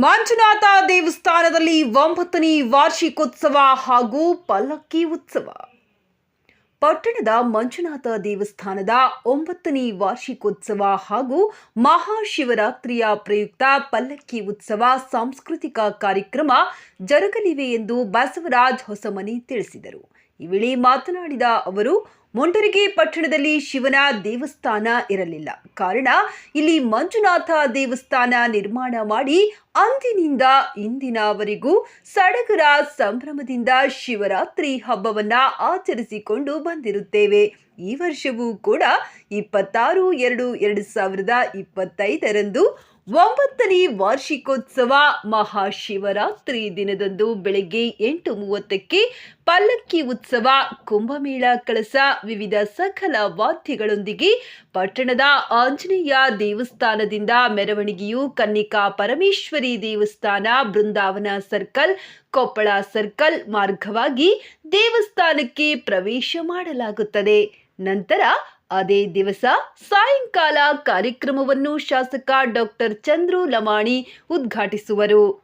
ಮಂಜುನಾಥ ದೇವಸ್ಥಾನದಲ್ಲಿ ಒಂಬತ್ತನೇ ವಾರ್ಷಿಕೋತ್ಸವ ಹಾಗೂ ಪಲ್ಲಕ್ಕಿ ಉತ್ಸವ. ಪಟ್ಟಣದ ಮಂಜುನಾಥ ದೇವಸ್ಥಾನದ ಒಂಬತ್ತನೇ ವಾರ್ಷಿಕೋತ್ಸವ ಹಾಗೂ ಮಹಾಶಿವರಾತ್ರಿಯ ಪ್ರಯುಕ್ತ ಪಲ್ಲಕ್ಕಿ ಉತ್ಸವ ಸಾಂಸ್ಕೃತಿಕ ಕಾರ್ಯಕ್ರಮ ಜರುಗಲಿವೆ ಎಂದು ಬಸವರಾಜ್ ಹೊಸಮನಿ ತಿಳಿಸಿದರು. ಈ ವೇಳೆ ಮಾತನಾಡಿದ ಅವರು ಮುಂಡರಗಿ ಪಟ್ಟಣದಲ್ಲಿ ಶಿವನ ದೇವಸ್ಥಾನ ಇರಲಿಲ್ಲ. ಕಾರಣ, ಇಲ್ಲಿ ಮಂಜುನಾಥ ದೇವಸ್ಥಾನ ನಿರ್ಮಾಣ ಮಾಡಿ ಅಂದಿನಿಂದ ಇಂದಿನವರೆಗೂ ಸಡಗರ ಸಂಭ್ರಮದಿಂದ ಶಿವರಾತ್ರಿ ಹಬ್ಬವನ್ನ ಆಚರಿಸಿಕೊಂಡು ಬಂದಿರುತ್ತೇವೆ. ಈ ವರ್ಷವೂ ಕೂಡ ಇಪ್ಪತ್ತಾರು ಎರಡು ಎರಡು ಸಾವಿರದ ಇಪ್ಪತ್ತೈದರಂದು ಒಂಬತ್ತನೇ ವಾರ್ಷಿಕೋತ್ಸವ ಮಹಾಶಿವರಾತ್ರಿ ದಿನದಂದು ಬೆಳಗ್ಗೆ ಎಂಟು ಮೂವತ್ತಕ್ಕೆ ಪಲ್ಲಕ್ಕಿ ಉತ್ಸವ, ಕುಂಭಮೇಳ ಕಳಸ, ವಿವಿಧ ಸಕಲ ವಾದ್ಯಗಳೊಂದಿಗೆ ಪಟ್ಟಣದ ಆಂಜನೇಯ ದೇವಸ್ಥಾನದಿಂದ ಮೆರವಣಿಗೆಯು ಕನ್ನಿಕಾ ಪರಮೇಶ್ವರಿ ದೇವಸ್ಥಾನ, ಬೃಂದಾವನ ಸರ್ಕಲ್, ಕೊಪ್ಪಳ ಸರ್ಕಲ್ ಮಾರ್ಗವಾಗಿ ದೇವಸ್ಥಾನಕ್ಕೆ ಪ್ರವೇಶ ಮಾಡಲಾಗುತ್ತದೆ. ನಂತರ ಅದೇ ದಿವಸ ಸಾಯಂಕಾಲ ಕಾರ್ಯಕ್ರಮವನ್ನು ಶಾಸಕ ಡಾಕ್ಟರ್ ಚಂದ್ರು ಲಮಾಣಿ ಉದ್ಘಾಟಿಸುವರು.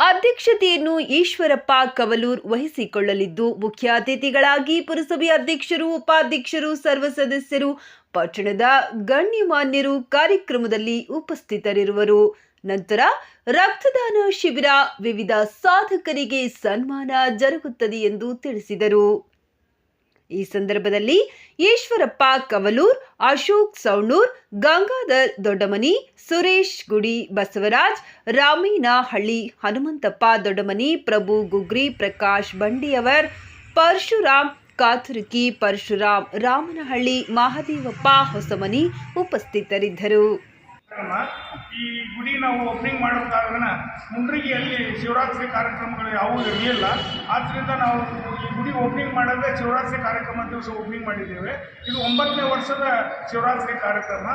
ಅಧ್ಯಕ್ಷತೆಯನ್ನು ಈಶ್ವರಪ್ಪ ಕವಲೂರ್ ವಹಿಸಿಕೊಳ್ಳಲಿದ್ದು, ಮುಖ್ಯ ಅತಿಥಿಗಳಾಗಿ ಪುರಸಭೆ ಅಧ್ಯಕ್ಷರು, ಉಪಾಧ್ಯಕ್ಷರು, ಸರ್ವ ಸದಸ್ಯರು, ಪಟ್ಟಣದ ಗಣ್ಯಮಾನ್ಯರು ಕಾರ್ಯಕ್ರಮದಲ್ಲಿ ಉಪಸ್ಥಿತರಿರುವರು. ನಂತರ ರಕ್ತದಾನ ಶಿಬಿರ ವಿವಿಧ ಸಾಧಕರಿಗೆ ಸನ್ಮಾನ ಜರುಗುತ್ತದೆ ಎಂದು ತಿಳಿಸಿದರು. ಈ ಸಂದರ್ಭದಲ್ಲಿ ಈಶ್ವರಪ್ಪ ಕವಲೂರ್, ಅಶೋಕ್ ಸೌಣೂರ್ ಗಂಗಾಧರ್ ದೊಡ್ಡಮನಿ, ಸುರೇಶ್ ಗುಡಿ ಬಸವರಾಜ್, ರಾಮೀನಹಳ್ಳಿ ಹನುಮಂತಪ್ಪ ದೊಡ್ಡಮನಿ, ಪ್ರಭು ಗುಗ್ರಿ ಪ್ರಕಾಶ್ ಬಂಡಿಯವರ್, ಪರಶುರಾಮ್ ಕಾತುರ್ಕಿ, ಪರಶುರಾಮ್ ರಾಮನಹಳ್ಳಿ, ಮಹದೇವಪ್ಪ ಹೊಸಮನಿ ಉಪಸ್ಥಿತರಿದ್ದರು. ಕಾರ್ಯಕ್ರಮ. ಈ ಗುಡಿ ನಾವು ಓಪನಿಂಗ್ ಮಾಡಬೇಕಾದ್ರೆ ಮುಂಡ್ರಿಗಿಯಲ್ಲಿ ಶಿವರಾತ್ರಿ ಕಾರ್ಯಕ್ರಮಗಳು ಯಾವುವು ಇರಲಿಲ್ಲ ಆದ್ದರಿಂದ ನಾವು ಈ ಗುಡಿ ಓಪನಿಂಗ್ ಮಾಡೋದೇ ಶಿವರಾತ್ರಿ ಕಾರ್ಯಕ್ರಮ ದಿವಸ ಓಪನಿಂಗ್ ಮಾಡಿದ್ದೇವೆ. ಇದು ಒಂಬತ್ತನೇ ವರ್ಷದ ಶಿವರಾತ್ರಿ ಕಾರ್ಯಕ್ರಮ.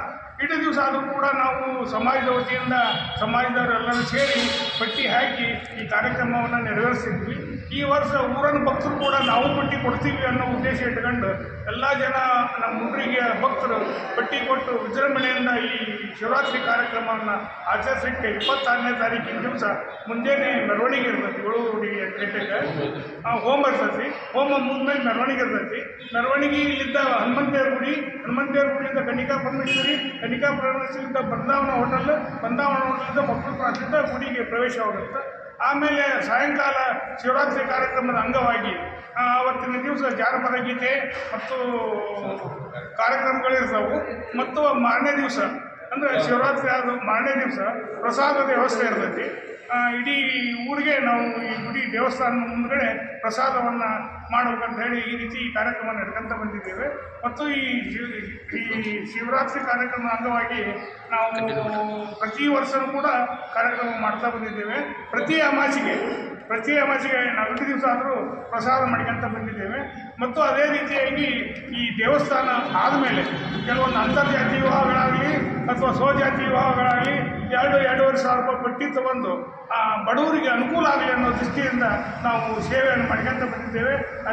ಇಡೀ ದಿವಸ ಆದರೂ ಕೂಡ ನಾವು ಸಮಾಜದ ವತಿಯಿಂದ, ಸಮಾಜದವರೆಲ್ಲರೂ ಸೇರಿ ಪಟ್ಟಿ ಹಾಕಿ ಈ ಕಾರ್ಯಕ್ರಮವನ್ನು ನೆರವೇರಿಸಿದ್ವಿ. ಈ ವರ್ಷ ಊರನ್ನ ಭಕ್ತರು ಕೂಡ ನಾವು ಬಟ್ಟಿ ಕೊಡ್ತೀವಿ ಅನ್ನೋ ಉದ್ದೇಶ ಇಟ್ಕೊಂಡು ಎಲ್ಲ ಜನ ನಮ್ಮ ಊರಿಗೆ ಭಕ್ತರು ಪಟ್ಟಿ ಕೊಟ್ಟು ವಿಜೃಂಭಣೆಯಿಂದ ಈ ಶಿವರಾತ್ರಿ ಕಾರ್ಯಕ್ರಮವನ್ನು ಆಚರಿಸಲಿಕ್ಕೆ ಇಪ್ಪತ್ತಾರನೇ ತಾರೀಕಿನ ದಿವಸ ಮುಂಜಾನೆ ಮೆರವಣಿಗೆ ಇರ್ತೈತಿ ಏಳುವರೆ ಗಂಟೆಗೆ. ಹೋಮ ಇರ್ತೈತಿ ಹೋಮ ಮುಂದ್ಮೇಲೆ ಮೆರವಣಿಗೆ ಇರ್ತೈತಿ ಮೆರವಣಿಗೆ ಇಲ್ಲಿದ್ದ ಹನುಮಂತೇವ್ರ ಗುಡಿ ಹನುಮಂತೇವ್ರ ಗುಡಿಯಿಂದ ಕನಿಕಾ ಪರಮೇಶ್ವರಿ, ಕನಿಕಾ ಪರಮೇಶ್ವರಿಯಿಂದ ಬೃಂದಾವನ ಹೋಟೆಲ್, ಬೃಂದಾವನ ಹೋಟೆಲಿಂದ ಮಕ್ಕಳು ಪ್ರಾಂತ್ಯದ ಗುಡಿಗೆ ಪ್ರವೇಶವಾಗುತ್ತೆ ಆಮೇಲೆ ಸಾಯಂಕಾಲ ಶಿವರಾತ್ರಿ ಕಾರ್ಯಕ್ರಮದ ಅಂಗವಾಗಿ ಆ, ಆವತ್ತಿನ ದಿವಸ ಜಾನಪದ ಗೀತೆ ಮತ್ತು ಕಾರ್ಯಕ್ರಮಗಳಿರ್ತಾವೆ. ಮತ್ತು ಮಾರನೇ ದಿವಸ ಅಂದರೆ ಶಿವರಾತ್ರಿ ಆದ ಮಾರನೇ ದಿವಸ ಪ್ರಸಾದದ ವ್ಯವಸ್ಥೆ ಇರ್ತೈತಿ. ಇಡೀ ಊರಿಗೆ ನಾವು ಈ ಗುಡಿ ದೇವಸ್ಥಾನದ ಮುಂದ್ಗಡೆ ಪ್ರಸಾದವನ್ನು ಮಾಡಬೇಕಂತ ಹೇಳಿ ಈ ರೀತಿ ಈ ಕಾರ್ಯಕ್ರಮ ನಡ್ಕೊಂತ ಬಂದಿದ್ದೇವೆ. ಮತ್ತು ಈ ಈ ಶಿವರಾತ್ರಿ ಕಾರ್ಯಕ್ರಮದ ಅಂಗವಾಗಿ ನಾವು ಪ್ರತಿ ವರ್ಷವೂ ಕೂಡ ಕಾರ್ಯಕ್ರಮ ಮಾಡ್ತಾ ಬಂದಿದ್ದೇವೆ. ಪ್ರತಿ ಅಮಾಸಿಗೆ ಪ್ರತಿ ಅಮಾಸಿಗೆ ನಾವು ಎಂಟು ದಿವಸ ಆದರೂ ಪ್ರಸಾದ ಮಾಡ್ಕೊಂತ ಬಂದಿದ್ದೇವೆ. ಮತ್ತು ಅದೇ ರೀತಿಯಾಗಿ ಈ ದೇವಸ್ಥಾನ ಆದಮೇಲೆ ಕೆಲವೊಂದು ಅಂತರ್ಜಾತಿ ವಿವಾಹಗಳಾಗಲಿ ಅಥವಾ ಸ್ವಜಾತಿ ವಿವಾಹಗಳಾಗಲಿ ಎರಡು ಎರಡೂವರೆ ಸಾವಿರ ರೂಪಾಯಿ ಪಟ್ಟಿ ತಗೊಂಡು ಆ, ಬಡವರಿಗೆ ಅನುಕೂಲ ಆಗಲಿ ಅನ್ನೋ ದೃಷ್ಟಿಯಿಂದ ನಾವು ಸೇವೆಯನ್ನು ಮಾಡ್ಕೊಂತ ಬಂದಿದ್ದೇವೆ.